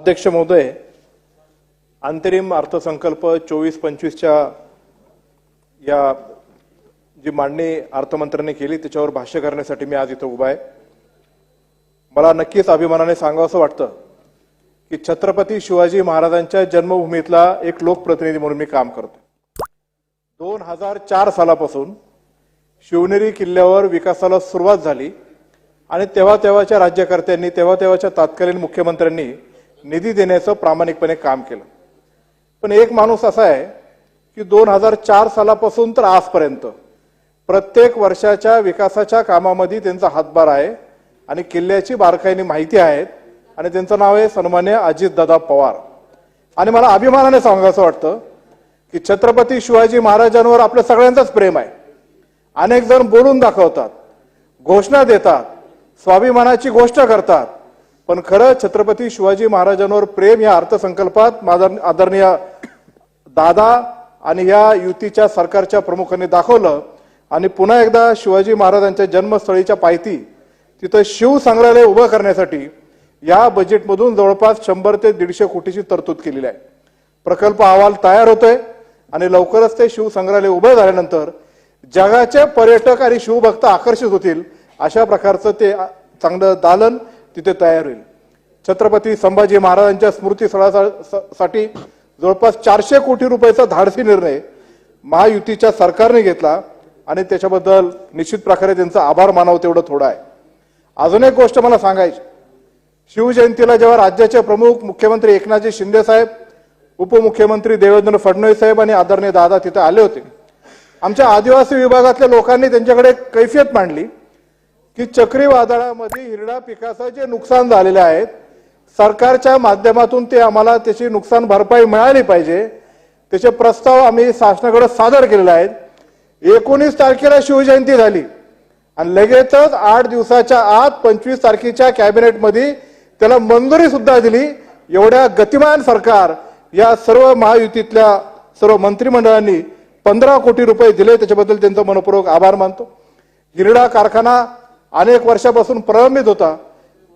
अध्यक्ष महोदय अंतरिम अर्थसंकल्प चोवीस पंचवीसच्या या जी मांडणी अर्थमंत्र्यांनी केली त्याच्यावर भाष्य करण्यासाठी मी आज इथं उभा आहे. मला नक्कीच अभिमानाने सांगावं असं वाटतं की छत्रपती शिवाजी महाराजांच्या जन्मभूमीतला एक लोकप्रतिनिधी म्हणून मी काम करतो दोन हजार चार सालापासून शिवनेरी किल्ल्यावर विकासाला सुरुवात झाली आणि तेव्हा तेव्हाच्या राज्यकर्त्यांनी तेव्हा तेव्हाच्या तत्कालीन मुख्यमंत्र्यांनी निधी देण्याचं प्रामाणिकपणे काम केलं. पण एक माणूस असा आहे की दोन हजार चार सालापासून तर आजपर्यंत प्रत्येक वर्षाच्या विकासाच्या कामामध्ये त्यांचा हातभार आहे आणि किल्ल्याची बारकाईने माहिती आहेत आणि त्यांचं नाव आहे सन्मान्य अजितदादा पवार. आणि मला अभिमानाने सांगायचं वाटतं की छत्रपती शिवाजी महाराजांवर आपल्या सगळ्यांचाच प्रेम आहे. अनेक जण बोलून दाखवतात घोषणा देतात स्वाभिमानाची गोष्ट करतात पण खरं छत्रपती शिवाजी महाराजांवर प्रेम या अर्थसंकल्पात माझा आदरणीय दादा आणि या युतीच्या सरकारच्या प्रमुखांनी दाखवलं. आणि पुन्हा एकदा शिवाजी महाराजांच्या जन्मस्थळीच्या पायथी तिथं शिव संग्रहालय उभं करण्यासाठी या बजेटमधून जवळपास शंभर ते दीडशे कोटीची तरतूद केलेली आहे. प्रकल्प अहवाल तयार होतोय आणि लवकरच ते शिवसंग्रहालय उभं झाल्यानंतर जगाचे पर्यटक आणि शिवभक्त आकर्षित होतील अशा प्रकारचं ते चांगलं दालन तिथे तयार होईल. छत्रपती संभाजी महाराजांच्या स्मृतीस्थळासाठी जवळपास चारशे कोटी रुपयाचा धाडसी निर्णय महायुतीच्या सरकारने घेतला आणि त्याच्याबद्दल निश्चित प्रकारे त्यांचा आभार मानावं तेवढं थोडं आहे. अजून एक गोष्ट मला सांगायची. शिवजयंतीला जेव्हा राज्याचे प्रमुख मुख्यमंत्री एकनाथजी शिंदे साहेब उपमुख्यमंत्री देवेंद्र फडणवीस साहेब आणि आदरणीय दादा तिथे आले होते. आमच्या आदिवासी विभागातल्या लोकांनी त्यांच्याकडे कैफियत मांडली. की चक्रीवादळामध्ये हिरडा पिकाचं जे नुकसान झालेले आहेत सरकारच्या माध्यमातून ते आम्हाला त्याची नुकसान भरपाई मिळाली पाहिजे. त्याचे प्रस्ताव आम्ही शासनाकडे सादर केलेले आहेत. एकोणीस तारखेला शिवजयंती झाली. आणि लगेचच आठ दिवसाच्या आत पंचवीस तारखेच्या कॅबिनेटमध्ये त्याला मंजुरी सुद्धा दिली. एवढ्या गतिमान सरकार या सर्व महायुतीतल्या सर्व मंत्रिमंडळांनी पंधरा कोटी रुपये दिले. त्याच्याबद्दल त्यांचा मनपूर्वक आभार मानतो. हिरडा कारखाना अनेक वर्षापासून प्रलंबित होता.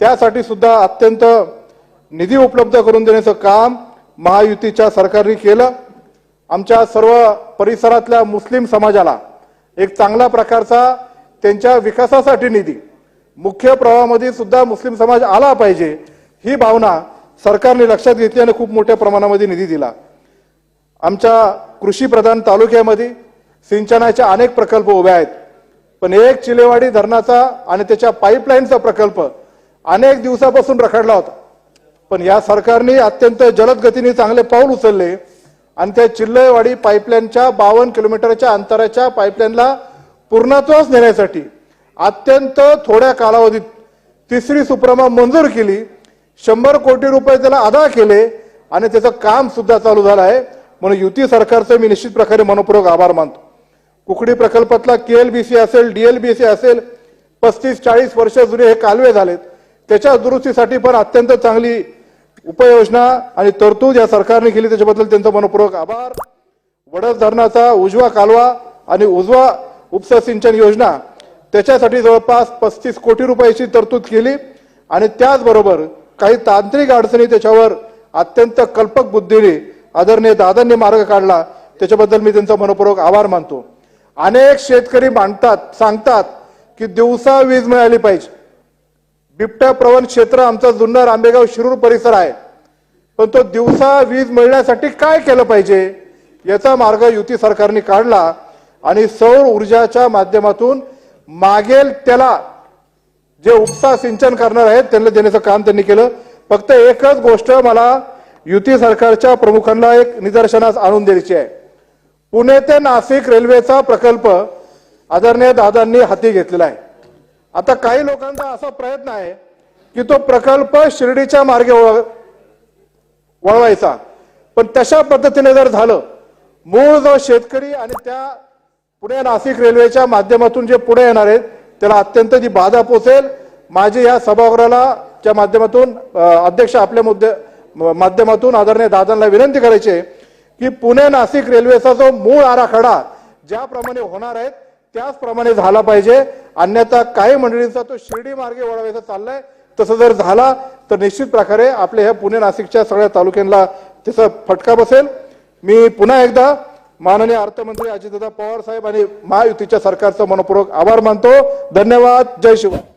त्यासाठी सुद्धा अत्यंत निधी उपलब्ध करून देण्याचं काम महायुतीच्या सरकारने केलं. आमच्या सर्व परिसरातल्या मुस्लिम समाजाला एक चांगला प्रकारचा त्यांच्या विकासासाठी निधी मुख्य प्रवाहामध्ये सुद्धा मुस्लिम समाज आला पाहिजे ही भावना सरकारने लक्षात घेतली आणि खूप मोठ्या प्रमाणामध्ये निधी दिला. आमच्या कृषी प्रधान तालुक्यामध्ये सिंचनाचे अनेक प्रकल्प उभे आहेत. पण एक चिलेवाडी धरणाचा आणि त्याच्या पाईपलाईनचा प्रकल्प अनेक दिवसापासून रखडला होता. पण या सरकारने अत्यंत जलद गतीने चांगले पाऊल उचलले आणि त्या चिल्लेवाडी पाईपलाईनच्या बावन्न किलोमीटरच्या अंतराच्या पाईपलाईनला पूर्णत्वास नेण्यासाठी अत्यंत थोड्या कालावधीत तिसरी सुप्रमा मंजूर केली. शंभर कोटी रुपये त्याला अदा केले आणि त्याचं काम सुद्धा चालू झालं आहे. म्हणून युती सरकारचं मी निश्चित प्रकारे मनपूर्वक आभार मानतो. कुकडी प्रकल्पातला के एल बी सी असेल डीएलबीसी असेल पस्तीस चाळीस वर्ष जुने हे कालवे झालेत. त्याच्या दुरुस्तीसाठी पण अत्यंत चांगली उपाययोजना आणि तरतूद या सरकारने केली. त्याच्याबद्दल त्यांचा मनपूर्वक आभार. वडस धरणाचा उजवा कालवा आणि उजवा उपसा सिंचन योजना त्याच्यासाठी जवळपास पस्तीस कोटी रुपयाची तरतूद केली. आणि त्याचबरोबर काही तांत्रिक अडचणी त्याच्यावर अत्यंत कल्पक बुद्धीने आदरणीय दादांनी मार्ग काढला. त्याच्याबद्दल मी त्यांचा मनपूर्वक आभार मानतो. अनेक शेतकरी मांडतात सांगतात की दिवसा वीज मिळाली पाहिजे. बिबट्या प्रवण क्षेत्र आमचा जुन्नर आंबेगाव शिरूर परिसर आहे. पण तो दिवसा वीज मिळण्यासाठी काय केलं पाहिजे याचा मार्ग युती सरकारने काढला आणि सौर ऊर्जाच्या माध्यमातून मागेल त्याला जे उपसा सिंचन करणार आहेत त्यांना देण्याचं काम त्यांनी केलं. फक्त एकच गोष्ट मला युती सरकारच्या प्रमुखांना एक निदर्शनास आणून द्यायची आहे. पुणे ते नाशिक रेल्वेचा प्रकल्प आदरणीय दादांनी हाती घेतलेला आहे. आता काही लोकांचा असा प्रयत्न आहे की तो प्रकल्प शिर्डीच्या मार्गे वळ- वळवायचा. पण तशा पद्धतीने जर झालं मूळ जो शेतकरी आणि त्या पुणे नाशिक रेल्वेच्या माध्यमातून जे पुढे येणार आहेत त्याला अत्यंत जी बाधा पोचेल. माझी या सभागृहाला च्या माध्यमातून अध्यक्ष आपल्या मुद्दे म- माध्यमातून आदरणीय दादांना विनंती करायची आहे की पुणे नाशिक रेल्वेचा जो मूळ आराखडा ज्याप्रमाणे होणार आहे त्याचप्रमाणे झाला पाहिजे. अन्यथा काही मंडळींचा तो शिर्डी मार्गे वळवायचा चाललाय. तसं जर झाला तर निश्चित प्रकारे आपले ह्या पुणे नाशिकच्या सगळ्या तालुक्यांना त्याचा फटका बसेल. मी पुन्हा एकदा माननीय अर्थमंत्री अजितदादा पवार साहेब आणि महायुतीच्या सरकारचा मनपूर्वक आभार मानतो. धन्यवाद. जय शिवराय